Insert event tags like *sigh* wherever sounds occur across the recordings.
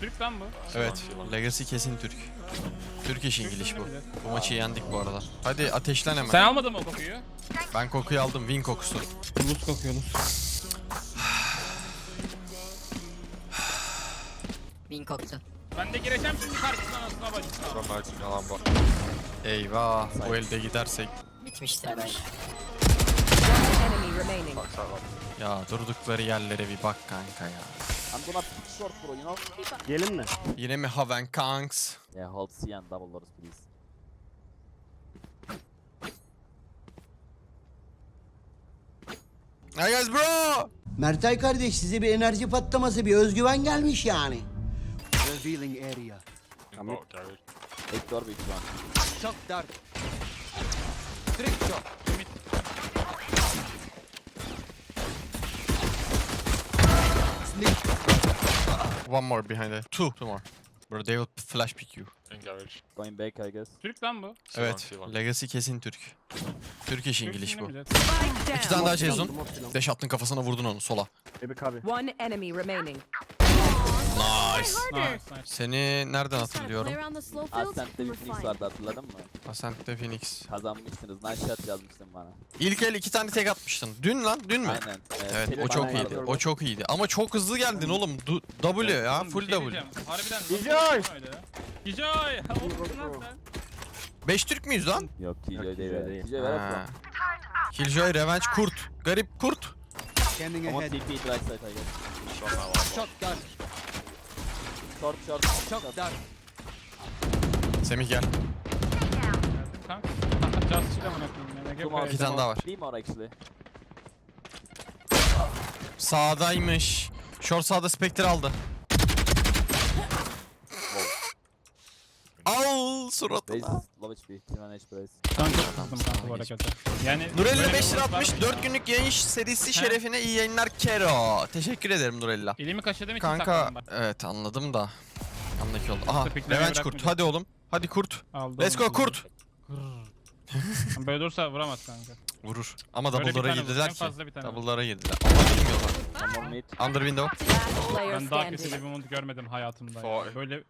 Türk lan bu. Evet. Legacy kesin Türk. Türk iş İngiliz bu. Bu maçı yendik bu arada. Hadi ateşlen hemen. Sen almadın mı o kokuyu? Ben kokuyu aldım. Win kokusu. Luz kokuyor luz. Bin koktu. Ben de gireceğim şimdi karşısına anasına bacısına. Martin yalan bak. Eyvah. Bu elde gidersek. Bitmiştir ben. Ya durdukları yerlere bir bak kanka ya. I'm gonna short bro, you know? Gelin mi? Yine mi Haven Kanks? Yeah, hold C and double doors please. Hey guys bro! Mertay kardeş size bir enerji patlaması, bir özgüven gelmiş yani. In bot garage. Take door büyük ihtimal. One more behind it. Two. Two more. Bro they will flash pick you. In garage. Going back I guess. Türk lan bu. Evet. Legacy kesin Türk. Türk iş İngiliz bu. İki tane daha Jason. Deş attın kafasına vurdun onu sola. One enemy remaining. Nice. Nice nice. Seni nereden hatırlıyorum? Ascent'te bir Phoenix vardı hatırladın mı? Ascent'te Phoenix. Kazanmışsınız. Nice shot yazmıştın bana. İlk el iki tane tek atmıştın. Dün lan, dün mü? Aynen. Ee, Evet, Pelin o çok iyiydi. O çok iyiydi. Ama çok hızlı geldin oğlum. Du- W ya, full şey W. Harbiden Gijoy! Gijoy! Olsun lan sen. 5 Türk müyüz lan? Yok Killjoy değil. Killjoy ver. Killjoy Revenge Kurt. Garip kurt. Ama TP right side I guess. Shot now, one more. Short short. Çok dar. Semih gel. Geldim kanka. Just chill amına koyayım ya. Ne? İki tane daha var. Three more actually. Sağdaymış. Short sağda Spectre aldı. Al suratına. HP raise. Kanka kızdım kanka bu harekete. Yani Nurella böyle 5 lira bir- atmış. 4 günlük yayın serisi şerefine iyi yayınlar Kero. Teşekkür ederim Nurella. Elimi kaşıdığım için Kanka sakladım bak. evet anladım da. Anlaki oldu. Aha Tepiklemeye Revenge Kurt. bırakmayacağım. Hadi oğlum. Hadi Kurt. Aldım. Let's go Kurt. Böyle durursa vuramaz kanka. Vurur. Ama Böyle bir double'lara tane vur, girdiler en ki. fazla bir tane vur. Double'lara girdiler. Ama bilmiyorlar. Mid. Under window. Last player Ben daha kötü bir standing. görmedim hayatımda. Böyle.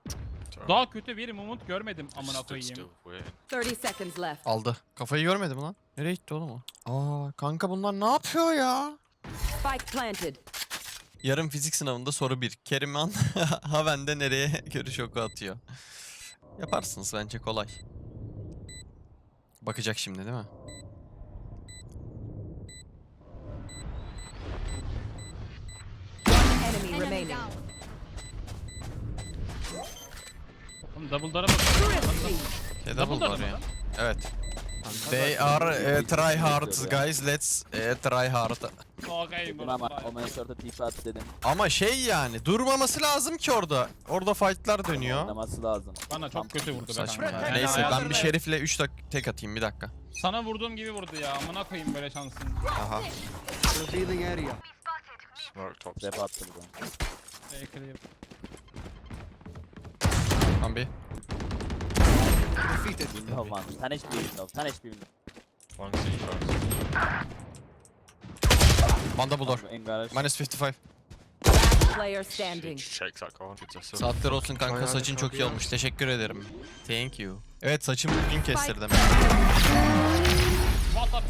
Daha kötü bir moment görmedim amına koyayım. still, wait. 30 seconds left. Aldı. Kafayı görmedim lan. Nereye gitti oğlum o? Aa kanka bunlar ne yapıyor ya? Spike planted. Yarın fizik sınavında soru 1. Keriman *laughs* Haven'de nereye *laughs* görüş oku atıyor? Yaparsınız bence kolay. Bakacak şimdi değil mi? Enemy remaining. Oğlum double'lara bak. Şey Double double var double ya. Evet. They are uh, try hard guys. Let's uh, try hard. Okay, Dedim ama Omen short'a TP at dedim. Ama şey yani durmaması lazım ki orada. Orada fightlar dönüyor. Oynaması lazım. Bana çok kötü vurdu be Saçma kanka. ya. Yani Neyse ben bir şerifle 3 dak tek atayım bir dakika. Sana vurduğum gibi vurdu ya. Amına koyayım böyle şansın. Aha. Smoke top. Trap attı buradan. Şey clear. Ambi. Window man. Ten HP window. Ten HP window. One C first. One double door. In garage. Minus 55. Player standing. It's a silver. Saatler olsun kanka saçın çok iyi olmuş. Teşekkür ederim. Thank you. Evet saçımı bugün kestirdim.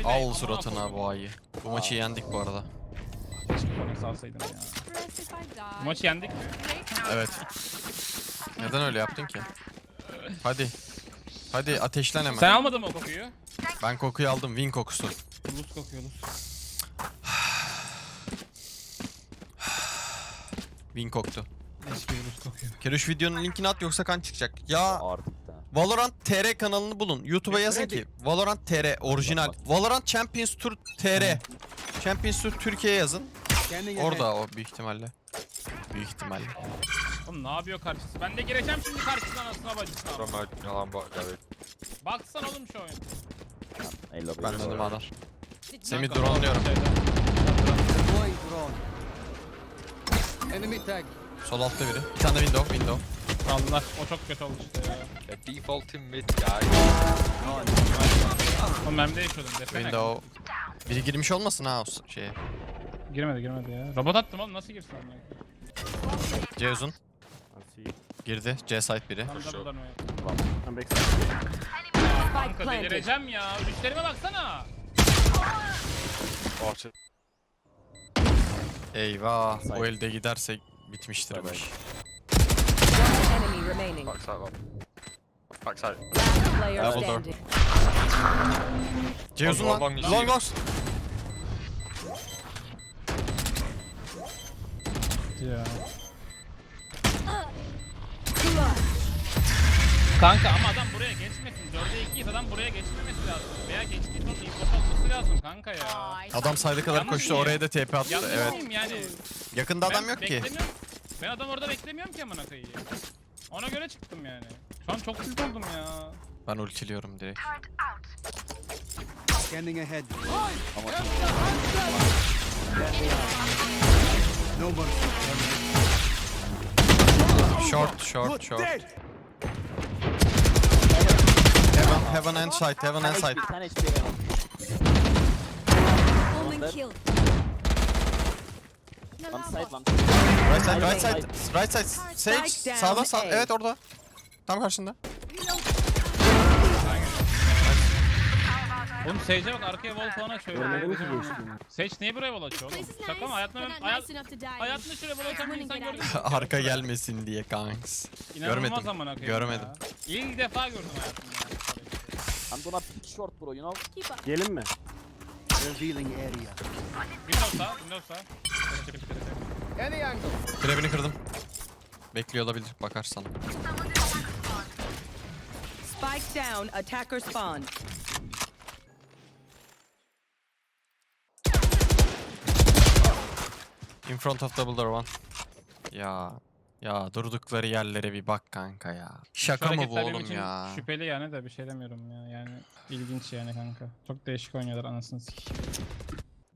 Al suratına bu ayı. Bu maçı yendik bu arada. Keşke ya. Maçı yendik mi? Evet. Neden öyle yaptın ki? Hadi. Hadi ateşlen hemen. Sen almadın mı o kokuyu? Ben kokuyu aldım. Win kokusu. Luz kokuyor. Win koktu. Eski bir luz kokuyor. Keruş videonun linkini at yoksa kan çıkacak. Ya Artık da. Valorant TR kanalını bulun. YouTube'a yazın ki Valorant TR orijinal. Valorant Champions Tour TR. Champions Tour Türkiye yazın. Orada o büyük ihtimalle. Büyük ihtimalle. Oğlum ne yapıyor karşısı? Ben de gireceğim şimdi karşısına anasına bacısına. Martin yalan bot garage. Baksana oğlum şu oyun. Hello Ben baby. dedim adam. Semih Kanka, drone'luyorum. şeyde. Sol altta biri. Bir tane window, window. Allah o çok kötü oldu işte ya. They're defaulting mid, guys. Oğlum mermi değişiyordum. Desene. Window. Biri girmiş olmasın ha o şeye. Girmedi girmedi ya. Robot attım oğlum nasıl girsin onlar? Girdi. C site biri. Tam da Koşuyor. buradan oynuyor. I'm backside. Spike Kanka planted. delireceğim ya. Ölüşlerime baksana. İt. Eyvah. Site. Bu elde giderse bitmiştir bu Site. iş. One enemy remaining. Backside one. Backside. Last player Double door. standing. C uzun Long, lan. Long long. Ya. Kanka ama adam buraya geçmesin. 4'e 2'yiz adam buraya geçmemesi lazım. Veya geçtiği sonra info atması lazım kanka ya. Adam saydı kadar Yalnız koştu mıyım? oraya da TP attı. Yanlış Evet. mıyım yani? Yakında adam Ben yok ki. beklemiyorum. Ben adam orada beklemiyorum ki amına koyayım. Ona göre çıktım yani. Şu an çok tilt oldum ya. Ben ultiliyorum direkt. Scanning ahead. Ama No more. Short, short, short. Heaven, heaven and side, heaven and side. bir tane HP verin. Omen kill. One side one. Right side, right side, right side. Sage, sağda sağ. A. Evet orada. Tam karşında. Oğlum Sage'e bak arkaya wall falan açıyor. Sage niye buraya wall açıyor oğlum? Şaka mı? Hayatında, ben, hayat, hayatında şöyle wall açan bir insan gördüm. mü? *laughs* Arka gelmesin diye kanks. İnanılmaz Görmedim, amına koyayım görmedim. ya. İlk defa gördüm hayatımda. I'm gonna pick short bro you know. Gelin mi? Revealing area. Windows'a, Windows'a. Trebini kırdım. Bekliyor olabilir, bakar sana. Spike down. Attacker spawn. In front of double door one. Ya, ya durdukları yerlere bir bak kanka ya. Şaka mı bu oğlum ya? Şüpheli yani de bir şey demiyorum ya. Yani ilginç yani kanka. Çok değişik oynuyorlar anasını sikeyim.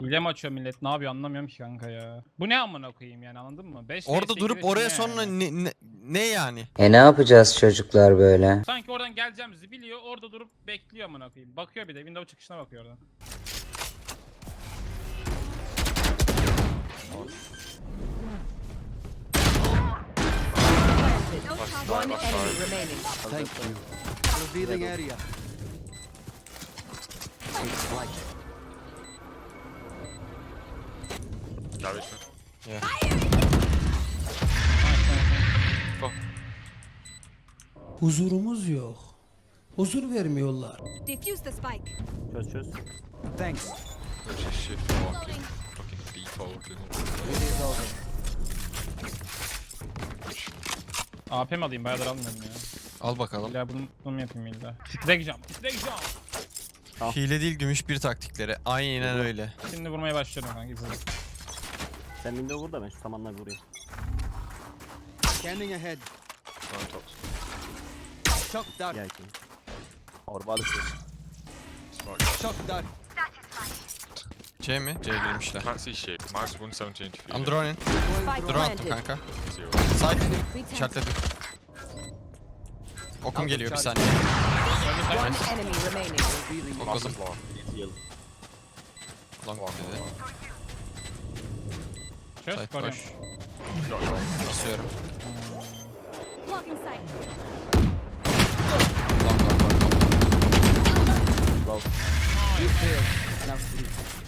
Hile mi açıyor millet? Ne yapıyor anlamıyorum ki kanka ya. Bu ne amına koyayım yani anladın mı? 5 Orada durup oraya sonra ne, ne, ne yani? E ne yapacağız çocuklar böyle? Sanki oradan geleceğimizi biliyor. Orada durup bekliyor amına koyayım. Bakıyor bir de window çıkışına bakıyor oradan. One backside. enemy remaining. Thank you. Revealing area. Garage mid. Huzurumuz yok. Huzur vermiyorlar. Defuse the spike. Çöz çöz. Thanks. There's a shift walking. Fucking default. AP mi alayım? Bayağıdır almıyorum ya. Al bakalım. İlla bunu, bunu mu yapayım illa? Titrek jump, titrek jump. Hile değil gümüş bir taktikleri. Aynen öyle. Şimdi vurmaya başlıyorum kanka izle. Sen window vur da ben şu samanları vurayım. Scanning ahead. One top. Shock dart. Gel ki. Orba alışıyor. Shock dart. C mi? C girmişler. Can't see shit. Minus 117 feet. I'm droning. Drone attım kanka. Side. İşaretledim. Okum geliyor bir saniye. One enemy remaining. Okladım. Long. Dedi. Side long. Basıyorum. Blocking sight. Long long long. long. Low.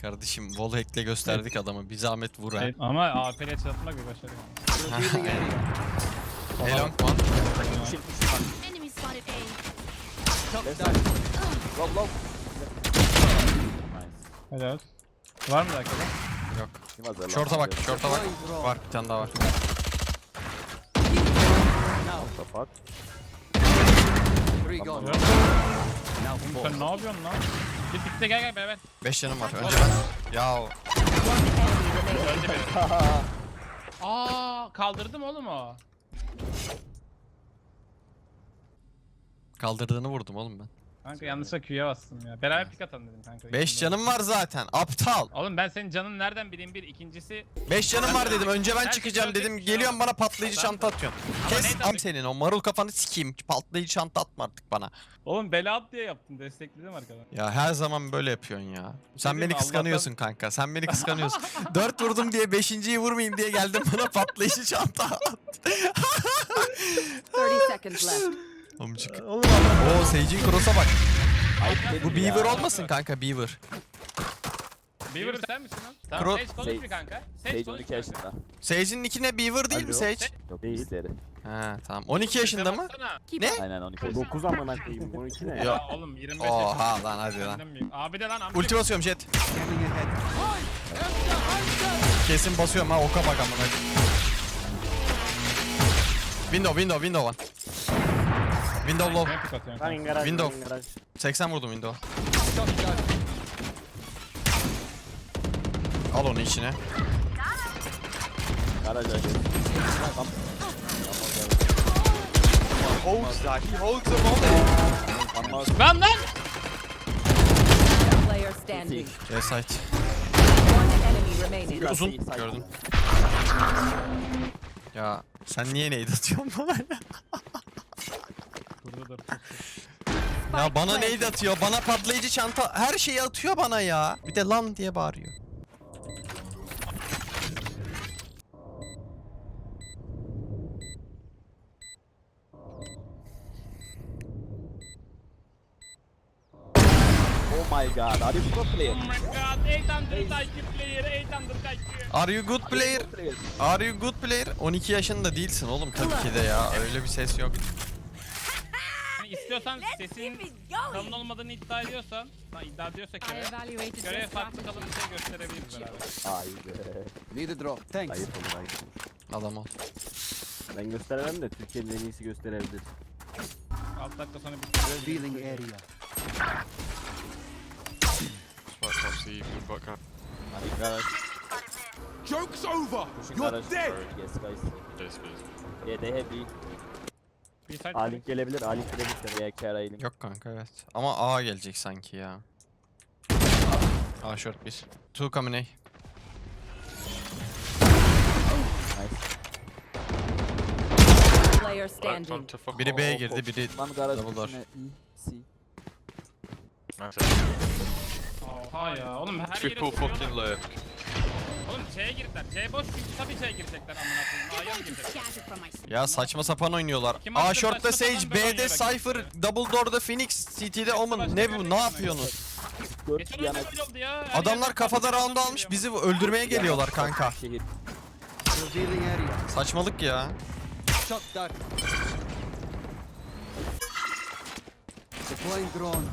Kardeşim wall hack'le gösterdik adamı. Bir zahmet vur ha. Evet, ama AP'le çatmak bir başarı. *laughs* it one. Enemy spotted A. Low low. Helal. Var mı dakika? Yok. Şorta bak, şorta bak. Var, bir tane daha var. What the fuck? Three gone. Sen ne yapıyorsun lan? Git bitti gel gel beraber. 5 canım var. Önce ben. Ya. Öldü biri. Aa kaldırdım oğlum o. kaldırdığını vurdum oğlum ben. Kanka yanlışlıkla Q'ya bastım ya. Beraber pik atalım dedim kanka. 5 canım var zaten. Aptal. Oğlum ben senin canın nereden bileyim bir ikincisi 5 canım var dedim. Önce ben çıkacağım dedim. Geliyorsun bana patlayıcı çanta atıyorsun. Kes am senin o marul kafanı sikeyim. Patlayıcı çanta atma artık bana. Oğlum bela at diye yaptım destekledim arkadan. Ya her zaman böyle yapıyorsun ya. Sen beni kıskanıyorsun kanka. Sen beni kıskanıyorsun. *laughs* 4 vurdum diye 5.yi vurmayayım diye geldim bana patlayıcı çanta at. seconds left. Amcık. Oo Sage'in cross'a bak. Bu Beaver olmasın kanka Beaver. Beaver sen misin lan? Tamam Kro- Sage konuş Sage. bir kanka. Sage Sage konuş 12 bir yaşında. Sage'in nick'i ne Beaver değil mi Alo. Sage? Yok Değil. Ha tamam. 12 yaşında mı? Ne? Aynen 12. 9 amına koyayım. Bunun iki ne? Ya. Oğlum 25 Oha lan hadi lan. Senden büyük. Abi de lan amca. Ulti basıyorum jet. Kesin basıyorum ha oka bak amına. Window window window one. Window low. Ben pik atıyorum. Running garaj. Window. running garaj. 80 vurdum window. Al onu içine. Garaja gel. Tam. Holds that. He holds them on. Ama Lan lan! Player standing. C site. Enemy remaining. Uzun gördüm. Ya sen niye nade atıyorsun bana ya? Dur dur dur. Ya bana nade atıyor, bana patlayıcı çanta, her şeyi atıyor bana ya. Bir de lan diye bağırıyor. oh my god. Are you pro player? Oh my god 800 IQ player 800 IQ. Are you good player. Are you good player? 12 yaşında değilsin oğlum tabii ki de ya. Öyle bir ses yok. İstiyorsan sesin going. olmadığını iddia ediyorsan, ha, iddia ediyorsa göre, evaluated göre your farklı kalın bir şey gösterebiliriz beraber. Haydi. Need a drop. Thanks. Ayıp olur ayıp olur. Adam ol. Ben gösteremem de Türkiye'nin en iyisi gösterebilir. 6 dakika sonra bir Revealing area. Spike top C. Back up. Hani garaj. Joke's over. Pushing garaj. Yes guys. Yes, please. Yeah they have B. bir side A-Link gelebilir. A-Link gelebilir. Carry link. Yok kanka evet. Ama A gelecek sanki ya. A short bir. Two coming A. Player standing. Biri. B'ye girdi, biri One garaj. double door. içine E, C. Oha ya oğlum her yere Triple fucking left. C'ye girdiler. C boş çünkü tabii C'ye girecekler amına koyayım. A'ya girecekler? Ya saçma sapan oynuyorlar. Kim A attı short'ta saçma Sage, böyle B'de oynuyor Cypher. Double Door'da Phoenix, CT'de Omen. Ne bu? Ne yapıyorsunuz? 4 Geçen yana oyunda böyle oldu ya. Her Adamlar yerden kafada round almış bizi öldürmeye geliyorlar kanka. şehir. Revealing area. Saçmalık ya. Shot dark. Deploying drone.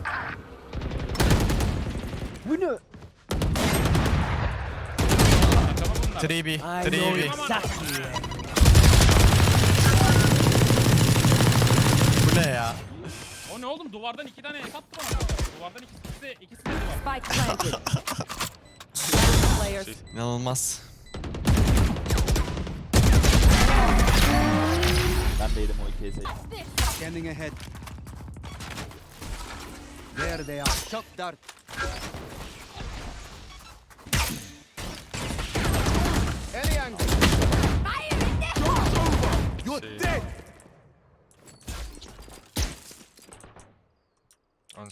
Bu ne? Ama. Tamam bunlar. 3B, 3B. Bu ne ya? O ne oğlum duvardan iki tane hesap attı bana. Duvardan ikisi de ikisi de duvar. Spike planted. Player *laughs* İnanılmaz. Ben de yedim o ikiye seçtim. Scanning ahead. There they are. Shock dart.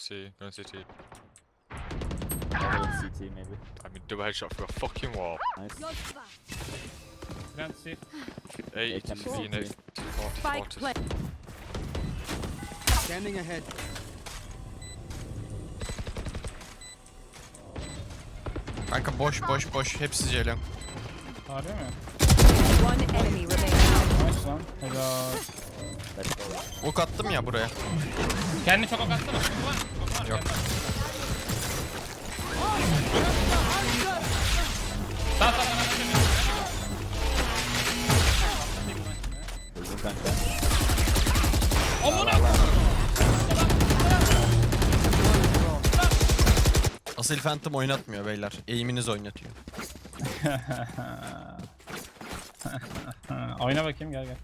On C. Going CT. Another CT maybe. I mean, double headshot through a fucking wall. Nice. Your spot. Plant safe. 80 can to be C next. 40, Spike 40. plant. Ahead. Kanka boş boş boş. Hepsi Ceylan. Harbi mi? One enemy remaining. Nice lan. Helal. Ok attım ya buraya. Kendini çok ok. Çok var. Yok. kendi. Sağ sağ sağ. Öldüm kanka. Amına Asıl Phantom oynatmıyor beyler. Eğiminiz oynatıyor. *laughs* Oyna bakayım gel gel.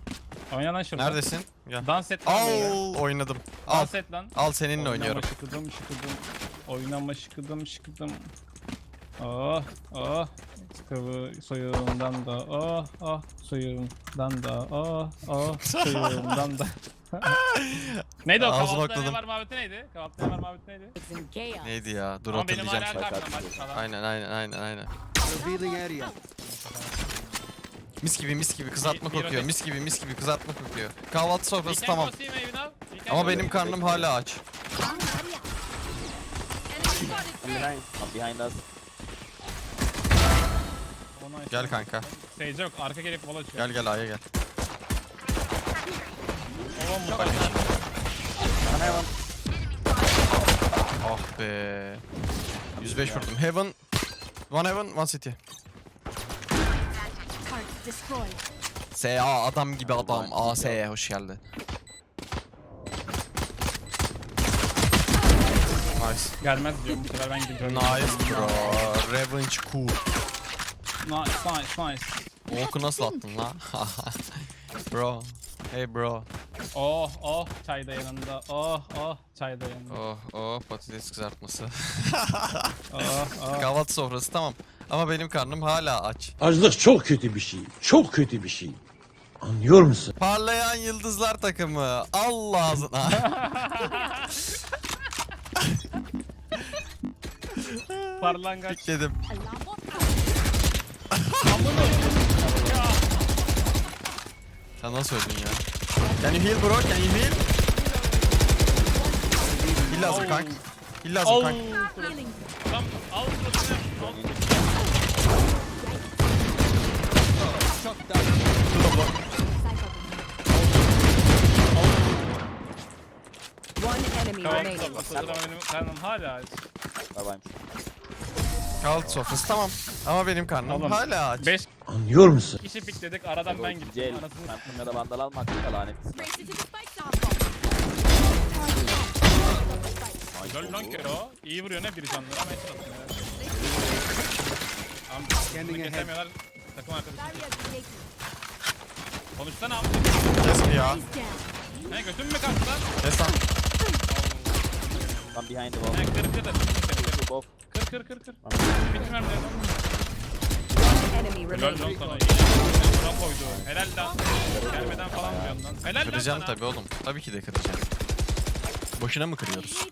Oyna lan şurada. Neredesin? Gel. Dans et lan böyle. Al oynadım. Al. Dans et lan. Al seninle oynuyorum. şıkıdım şıkıdım. Oynama şıkıdım şıkıdım. Oh oh. Sıkıvı soyuğundan da oh oh soyuğundan da oh oh soyuğundan da. *laughs* neydi o Ağzıma kahvaltıda ne atladım. var muhabbeti neydi? Kahvaltıda ne var muhabbeti neydi? İn chaos. Neydi ya? Dur Ama benim hatırlayacağım. hala şimdi. karnım aç falan. Aynen aynen aynen aynen. Revealing area. Mis gibi mis gibi kızartma Bir- bir kokuyor. Mis gibi mis gibi kızartma kokuyor. Kahvaltı sofrası tamam. Ama benim karnım hala aç. Behind. Behind us. Gel kanka. Sage yok. Arka gelip vola çıkıyor. Gel gel A'ya gel. Oğlum bu. Ah be. 105 vurdum. Heaven. One heaven, one city. SA adam gibi adam. AS hoş geldin. Nice. Gelmez diyorum bu sefer ben gidiyorum. Nice bro. Revenge cool. Nice nice nice. Oku nasıl attın la? *laughs* bro. Hey bro. Oh oh çay da yanında. Oh oh çay da yanında. Oh oh patates kızartması. *laughs* Oh oh. Kahvaltı sofrası tamam. Ama benim karnım hala aç. Açlık çok kötü bir şey. Çok kötü bir şey. Anlıyor musun? Parlayan Yıldızlar takımı. Allah ağzına. *laughs* Parlangaç. Dedim. *laughs* Sen nasıl öldün ya? Can you heal bro? Can you heal? Heal lazım kank. Heal lazım kank. Healing. Tam al suratını. Al. One enemy Tamam remaining. tamam. Karnım hala aç. Babayım. Kahvaltı sofrası tamam. Ama benim karnım Oğlum, hala aç. 5 Anlıyor musun? kişi pikledik aradan ben gittim. Cel. Anasını Sen bunlara vandal almak da lanet. Race into the spike sample. Lol lan kero. İyi vuruyor ne bir canlı ama. Tamam bunu Scanning ahead. kesemiyorlar. Takım arkadaşı. Barrier created. Konuşsana abi. Kes mi ya? Ne götün mü kalktı lan? Kes lan. One behind the wall. Ne kır kır da. Both. kır kır kır kır. Enemy Lol remaining. lan sana. iyi. Buna koydu. Helal lan. Gelmeden falan diyorsun lan. Helal lan Kıracağım sana. tabii oğlum. Tabii ki de kıracağım. Boşuna mı kırıyoruz?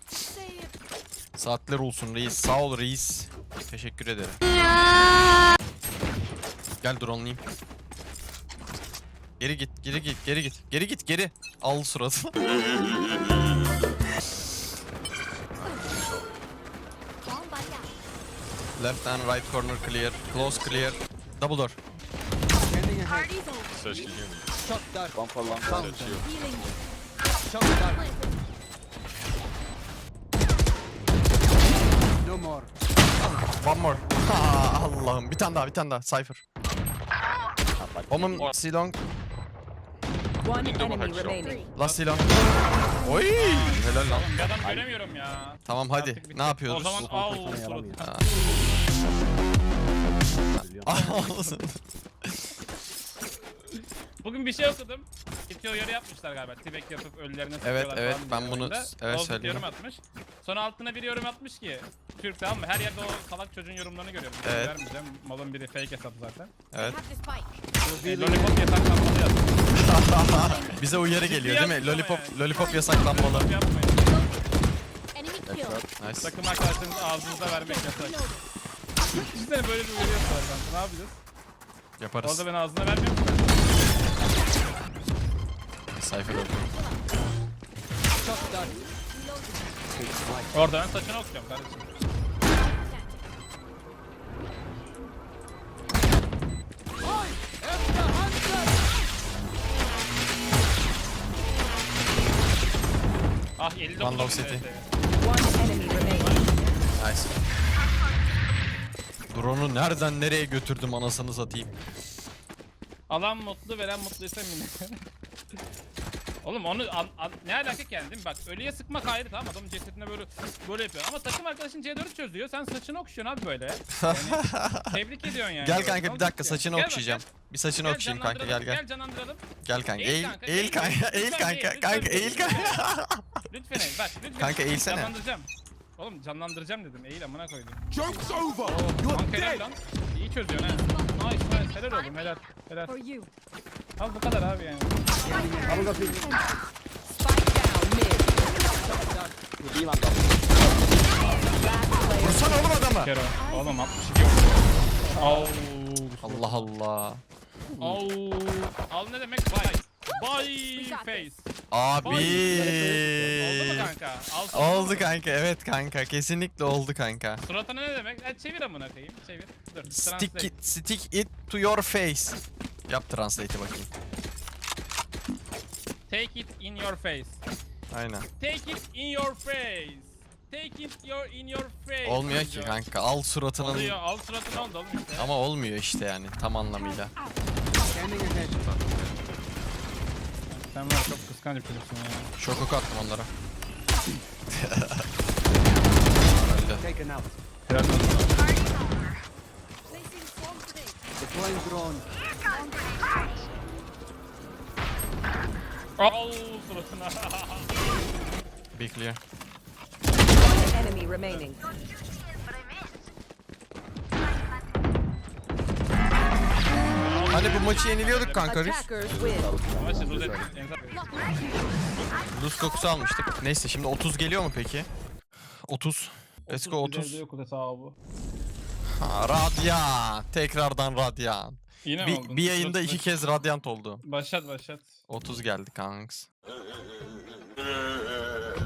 Saatler olsun reis. Sağ ol reis. Teşekkür ederim. Gel drone'layım. Geri git, geri git, geri git. Geri git, geri. Al suratı. *laughs* Left and right corner clear. Close clear. Double door. Scanning ahead. Party's over. Search can hear me. Shot dark. One for long. Shot dark. No more. One more. *laughs* Allah'ım. Bir tane daha, bir tane daha. Cypher. Woman, C-long. One Double enemy remaining. Last C-long. Oy! Helal lan. Bir adam göremiyorum ya. Tamam hadi. Ne yapıyoruz? O zaman al. Bugün bir şey okudum. Bitiyor yarı yapmışlar galiba. Tibek yapıp ölülerine Evet, sıkıyorlar evet, falan ben diye bunu- oyunda. evet, Ozgut söyledim. yorum atmış. Sonra altına bir yorum atmış ki Türk tamam mı? Her yerde o salak çocuğun yorumlarını görüyorum. İsim Evet. Vermeyeceğim. Malın biri fake hesap zaten. Evet. Have the spike. E, Lollipop yasaklanmalı yazmış. *laughs* Bize uyarı geliyor değil mi? Lollipop, yani. lollipop yasaklanmalı. Lollipop yapmayın. Enemy killed. Nice. Takım arkadaşlarınızı ağzınıza vermek yasak. Reloaded. Düşünsene böyle bir uyarı yapıyorlar kanka. Ne yapacağız? Yaparız. Orada ben ağzına vermiyor musun? Dark. Orada ben saçını okuyacağım kardeşim. Ah 59 One low city. evet. One enemy remaining. Nice. Drone'u nereden nereye götürdüm anasını satayım. Alan mutlu veren mutluysa minnet. *laughs* Oğlum onu an, an- ne alaka mi? Bak ölüye sıkmak ayrı tamam adamın cesedine böyle böyle yapıyor. Ama takım arkadaşın C4'ü çözüyor. Sen saçını okşuyorsun abi böyle. Yani, tebrik ediyorsun yani. Gel kanka bir dakika ki? saçını Gel okşayacağım. Bir saçını Gel, okşayayım kanka gel gel. Gel canlandıralım. Gel kanka Eğil eğil kanka, eğil kanka kanka eğil, kanka lütfen eğil bak lütfen. Kanka eğilsene. Canlandıracağım. Oğlum canlandıracağım dedim. Eğil amına koydum. Joke's over. Kanka helal lan. İyi çözüyorsun ha. Nice nice. Helal oğlum helal. Helal. For you. Al bu kadar abi yani. Spike down mid. Two B vandal. Last player. Vursana oğlum adamı. Kero. Oğlum 62 vurdu. Au. Allah Allah. Al. Al ne demek? Bye. Bye face. Abi. Oldu mu kanka? Al sana. Oldu kanka evet kanka kesinlikle oldu kanka. Suratına ne demek? Ha, çevir amına koyayım. Çevir. Dur. Stick translate. it, stick it to your face. Yap translate'i bakayım. Take it in your face. Aynen. Take it in your face. Take it your in your face. Olmuyor ki kanka. Al suratının Oluyor. Al suratına oldu oğlum işte. ama olmuyor işte yani tam anlamıyla. Sen var çok kıskanç bir çocuksun ya. Şok oku attım onlara. Öldü. Biraz olsun. Placing swarm grenade. Al suratına. Be clear. One enemy remaining. Hani bu maçı yeniliyorduk kanka Rus. Rus kokusu almıştık. Neyse şimdi 30 geliyor mu peki? 30. Let's go 30. Yok hesabı. Ha, Radyan. Tekrardan Radyan. Yine mi Bir, oldun? bir yayında Dur, iki dur. kez Radyant oldu. Başlat başlat. 30 geldi kanks. *laughs*